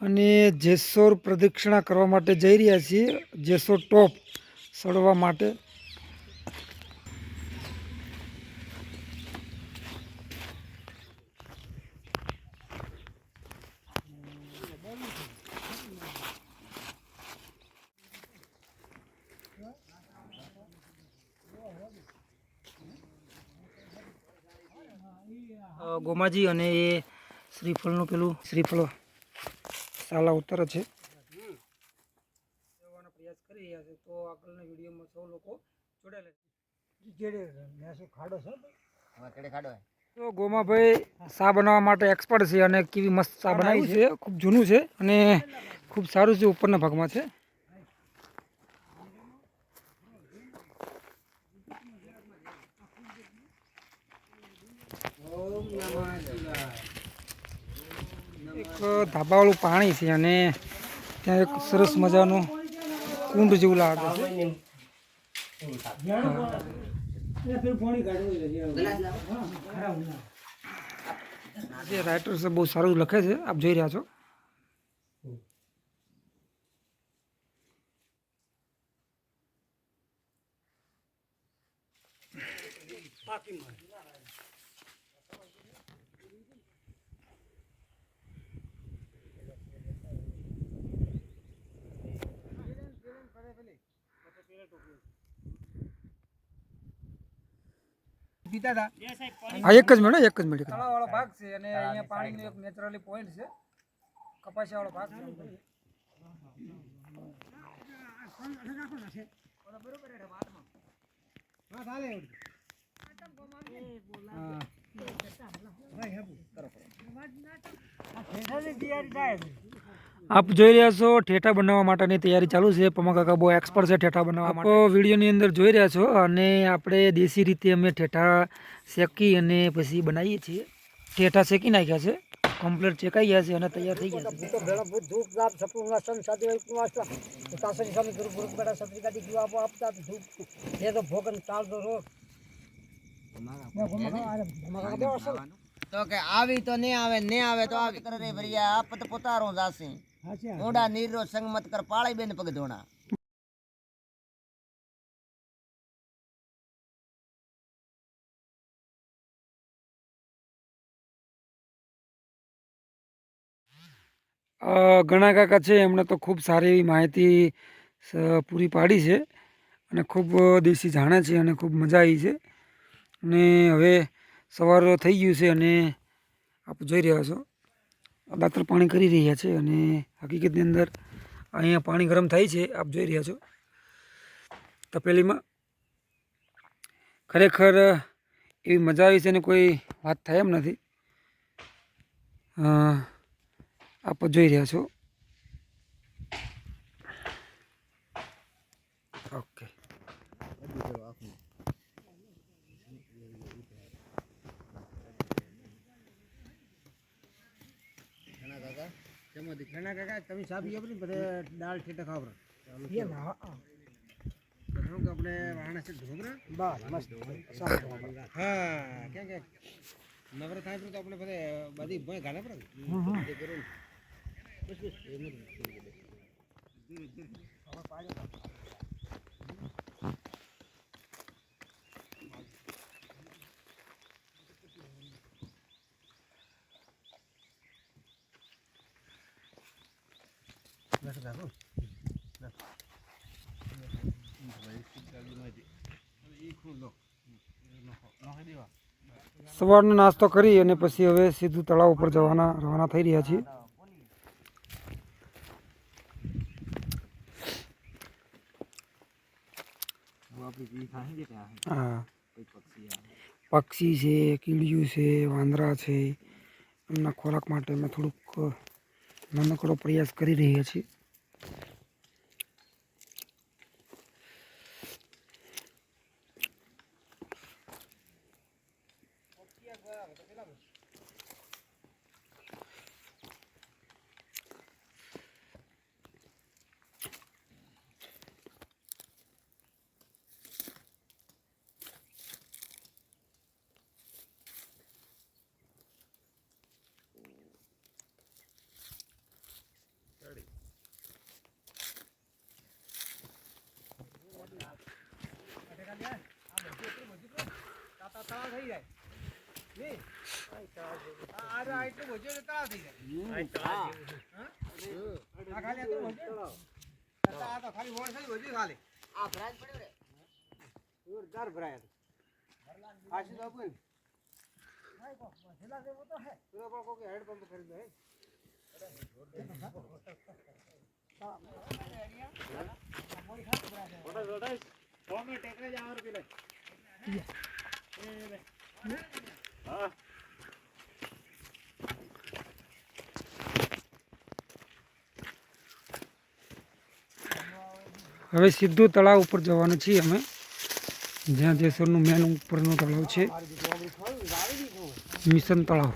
અને જેસોર પ્રદક્ષિણા કરવા માટે જઈ રહ્યા છીએ. જેસોર ટોપ ચડવા માટે. ગોમાજી અને એ શ્રીફળનું પેલું શ્રીફળ. સાલા ઉતર છે. જવાનો પ્રયાસ કરી રહ્યા છે તો આગળના વિડીયોમાં સૌ લોકો જોડાયેલા તો ગોમાભાઈ શા બનાવવા માટે એક્સપર્ટ છે અને કેવી મસ્ત શા બનાવી છે ખૂબ જૂનું છે અને ખૂબ સારું છે ઉપરના ભાગમાં છે. એક ધાબાવાળું પાણી છે અને ત્યાં એક સરસ મજાનું કુંડ જેવું લાગે છે. જે રાઇટર બહુ સારું લખે છે, આપ જોઈ રહ્યા છો. હા એક જ મિનિટ એક જ મિનિટ તળાવવાળો ભાગ છે અને અહીંયા પાણીનો એક નેચરલી પોઈન્ટ છે. કપાસિયાવાળો ભાગ છે. હા. આપ જોઈ રહ્યા છો ઠેઠા બનાવવા માટેની તૈયારી ચાલુ છે. પમા કાકા બહુ એક્સપર્ટ છે ઠેઠા બનાવવા માટે. વિડીયોની અંદર જોઈ રહ્યા છો અને આપણે દેશી રીતે અમે ઠેઠા શેકી અને પછી બનાવીએ છીએ. ઠેઠા શેકી નાખ્યા છે. કમ્પ્લીટ ચેકાઈ ગયા છે અને તૈયાર થઈ ગયા છે. તો ભોગન તાળ દો રો તો કે આવી તો નહીં આવે નહીં આવે તો આવી. કરે રે ભરિયા આપ તો પોતારો જાસી ઓડા નીરો સંગમત કર પાળી બેન પગ ધોણા. ઘણા કાકા છે એમણે તો ખૂબ સારી એવી માહિતી પૂરી પાડી છે અને ખૂબ દેશી જાણે છે અને ખૂબ મજા આવી છે. અને હવે સવાર થઈ ગયું છે અને આપ જોઈ રહ્યા છો. દાતર પાણી કરી રહ્યા છે અને હકીકતની અંદર અહીંયા પાણી ગરમ થાય છે, આપ જોઈ રહ્યા છો. તપેલીમાં ખરેખર એવી મજા આવી છે ને કોઈ વાત થાય એમ નથી. આપ જોઈ રહ્યા છો. ઘણા કાકા તમે સાફ યો ને બધે દાળ ઠેઠા ખાવ કે આપણે વાણસ ઢોકરા બસ મસ્ત હા કેમ કે નવર થાય તો આપણે બધે બધી ભોય ગાલે પર સવારનો નાસ્તો કરી અને પછી હવે સીધું તળાવ ઉપર જવાના, રવાના થઈ રહ્યા છીએ. હા. પક્ષી છે, કીડિયું છે, વાંદરા છે. એમના ખોરાક માટે અમે થોડુંક નાનકડો પ્રયાસ કરી રહ્યા છીએ. આ આ એટલું ભોજ્યો તો આટલું ભોજ્યો? આ તો ખાલી વોળ ખાલી ભોજ્યું ખાલી આ ભરાજ પડ્યો રે જોરદાર ભરાય આશી તો આપું પેલો હવે સીધું તળાવ ઉપર જવાનું છીએ અમે. જ્યાં જેસરનું મેન ઉપરનું તળાવ છે. મિશન તળાવ.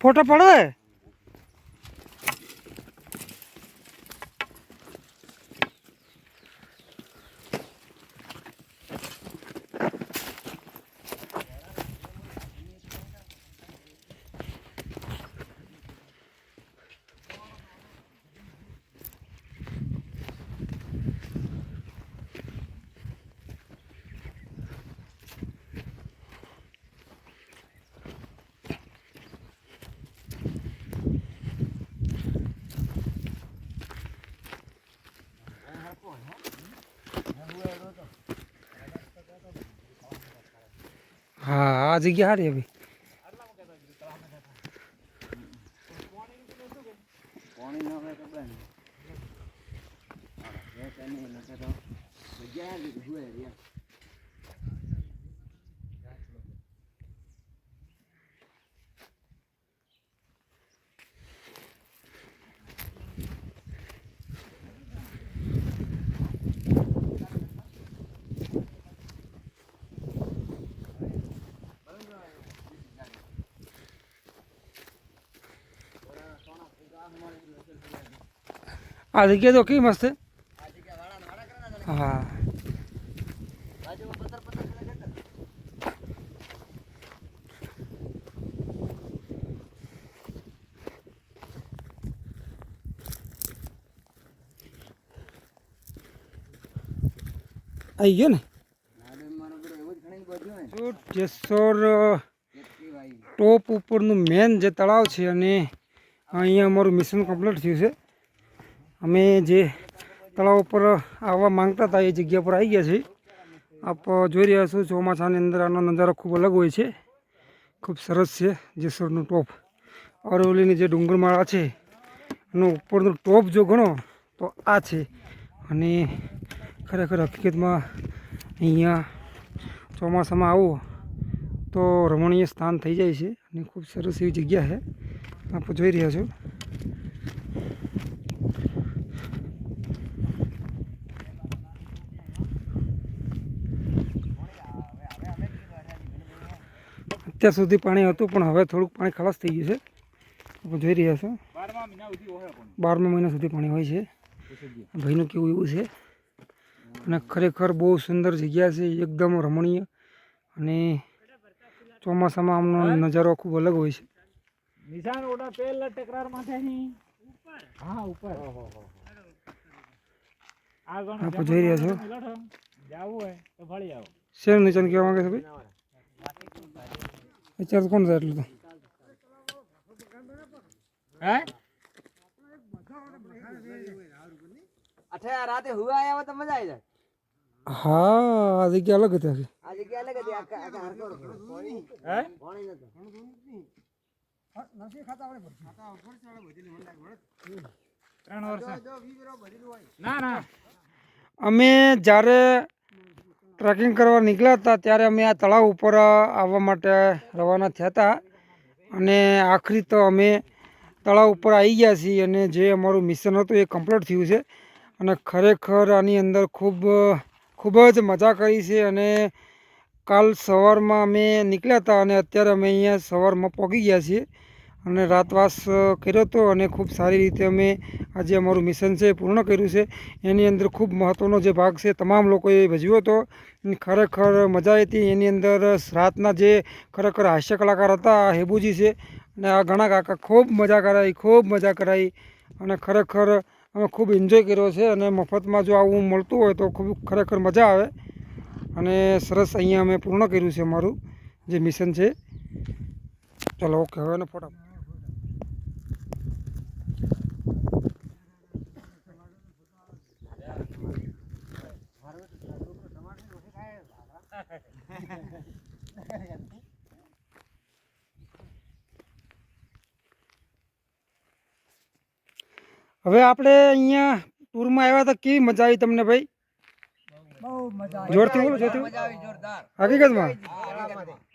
ફોટો પડે? હા આ જગ્યા હારી હવે પાણી ન હોય તો બંધ હા એ તને નકે તો જગ્યા જ હુએ રે આ જગ્યા તો કેવી મસ્ત હા આવી ગયો ને જેસોર ટોપ ઉપરનું મેન જે તળાવ છે અને અહીંયા અમારું મિશન કમ્પ્લીટ થયું છે. અમે જે તળાવ ઉપર આવવા માંગતા હતા એ જગ્યા પર આવી ગયા છે આપ જોઈ રહ્યા છો, ચોમાસાની અંદર આનો નજારો ખૂબ અલગ હોય છે. ખૂબ સરસ છે જેસરનું ટોપ. અરવલ્લીની જે ડુંગરમાળા છે, એનું ઉપરનો ટોપ જો ગણો તો આ છે. અને ખરેખર હકીકતમાં અહીંયા ચોમાસામાં આવો તો રમણીય સ્થાન થઈ જાય છે અને ખૂબ સરસ એવી જગ્યા છે. આપ જોઈ રહ્યા છો. અત્યાર સુધી પાણી હતું પણ હવે થોડુંક પાણી ખલાસ થઈ ગયું છે. જોઈ રહ્યા છો. બારમા મહિના સુધી પાણી હોય છે. ભાઈનું કેવું એવું છે? અને ખરેખર બહુ સુંદર જગ્યા છે એકદમ રમણીય અને ચોમાસામાં આમનો નજારો ખૂબ અલગ હોય છે. નિશાન ઓડા પેલા તકરાર માથે હા ઉપર. આપ જોઈ રહ્યા છો. જાવું હોય તો ફળી આવો. શેર નિશાન કહેવા માંગે છે ભાઈ? અત્યારે કોણ જાય એટલું તો હે અઠે રાતે હુવા આયા હોય તો મજા આવી જાય હા આ જગ્યા અલગ હતી. આ જગ્યા અલગ હતી ત્રણ વર્ષ ના ના અમે જ્યારે ટ્રેકિંગ કરવા નીકળ્યા હતા, ત્યારે અમે આ તળાવ ઉપર આવવા માટે રવાના થયા હતા. અને આખરી તો અમે તળાવ ઉપર આવી ગયા છીએ અને જે અમારું મિશન હતું એ કમ્પ્લીટ થયું છે. અને ખરેખર આની અંદર ખૂબ ખૂબ જ મજા કરી છે અને કાલ સવારમાં અમે નીકળ્યા હતા અને અત્યારે અમે અહીંયા સવારમાં પહોંચી ગયા છીએ. અને રાતવાસ કર્યો હતો અને ખૂબ સારી રીતે અમે આજે અમારું મિશન છે પૂર્ણ કર્યું છે. એની અંદર ખૂબ મહત્ત્વનો જે ભાગ છે તમામ લોકોએ ભજવ્યો હતો. ખરેખર મજા આવી હતી. એની અંદર રાતના જે ખરેખર હાસ્ય કલાકાર હતા, આ હેબુજી છે, અને આ ઘણા કાકા ખૂબ મજા કરાવી, ખૂબ મજા કરાવી અને ખરેખર અમે ખૂબ એન્જોય કર્યો છે અને મફતમાં જો આવું મળતું હોય તો ખૂબ ખરેખર મજા આવે. અને સરસ અહીંયા અમે પૂર્ણ કર્યું છે અમારું જે મિશન છે. ચલો, ઓકે, હવે ફોટો હવે આપણે અહીંયા ટૂરમાં આવ્યા હતા. કેવી મજા આવી તમને ભાઈ? બહુ મજા જોરથી બોલો જોરથી મજા આવી જોરદાર. હકીકતમાં?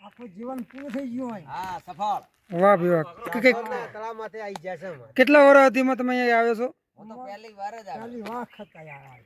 આખું જીવન પૂરું થઈ ગયું હોય. હા સફળ. વાહ ભાઈ વાહ. તળાવમાંથી આવી જાય છે કેટલા વર્ષ હતીમાં તમે અહીંયા આવ્યો છો? હું તો પહેલી વાર જ આવ્યો પહેલી વખત આયા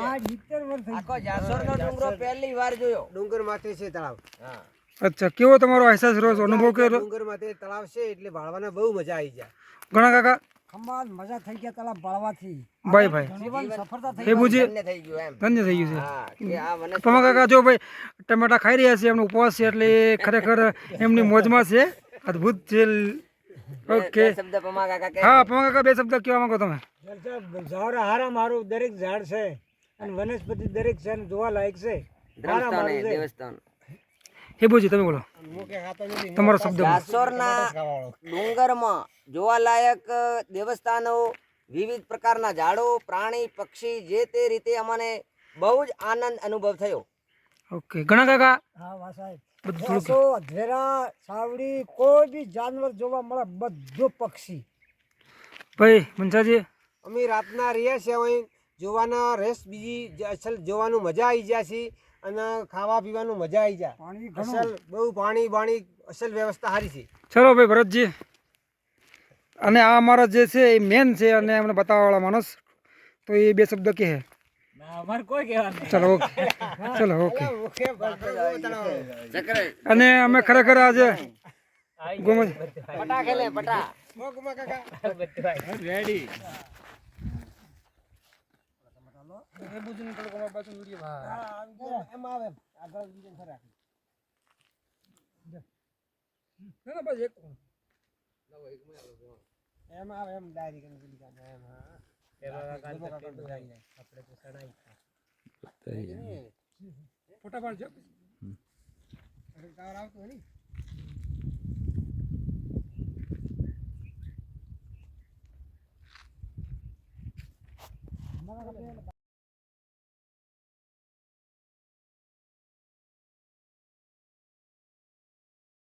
આ. સિત્તેર વર્ષ આખો જાસોરનો ડુંગરો પહેલી વાર જોયો. ડુંગર માથે છે તળાવ. હા. અચ્છા કેવો તમારો અહેસાસ રહ્યો અનુભવ કેવો ડુંગર માથે તળાવ છે એટલે ભાળવાના બહુ મજા આવી જાય ઘણા કાકા? ખંભાત મજા થઈ ગયા તળાવ ભાળવાથી ભાઈ ભાઈ. જીવન સફળતા થઈ હેબુજી ધન્ય થઈ ગયું એમ. ધન્ય થઈ ગયું છે. હા કે આ કાકા જો ભાઈ ટમેટા ખાઈ રહ્યા છે એમનો ઉપવાસ છે એટલે ખરેખર એમની મોજમાં છે. અદ્ભુત છે. ઓકે શબ્દ પમા કાકા. કે હા પમા કાકા બે શબ્દ કહેવા માંગો તમે? ઝાડ હારા મારું દરેક ઝાડ છે. અને વનસ્પતિ દરેક છે અને જોવા લાયક છે. હારા મારું દેવસ્થાન. હેબુજી તમે બોલો. તમારો શબ્દ જાસોરના ડુંગરમાં જોવાલાયક દેવસ્થાનો વિવિધ પ્રકારના ઝાડો પ્રાણી પક્ષી જે તે રીતે અમને બહુ જ આનંદ અનુભવ થયો. ઓકે ઘણા કાકા? હા વાહ સાહેબ. ભેંસો, અધેરા સાવડી કોઈ બી જાનવર જોવા મળે બધું પક્ષી. ભાઈ મનસાજી. અમે રાતના રહ્યા છે અહીં જોવાના રેસ બીજી અસલ જોવાનું મજા આવી જાય છે અને ખાવા પીવાનું મજા આવી જાય અસલ બહુ પાણી બાણી અસલ વ્યવસ્થા સારી છે. ચલો ભાઈ ભરતજી. અને આ અમારા જે છે એ મેન છે અને એમને બતાવવાવાળા માણસ. તો એ બે શબ્દ કહે. ચલો ઓકે. ચલો ઓકે. અને અમે ખરેખર આજે ગોમજ પટા ખેલે પટા એમ આવે એમ ડાયરી કરીને પેલી કાઢે, એમ હા. ફોટા પાડજો ટાવર આવતો હોય ને.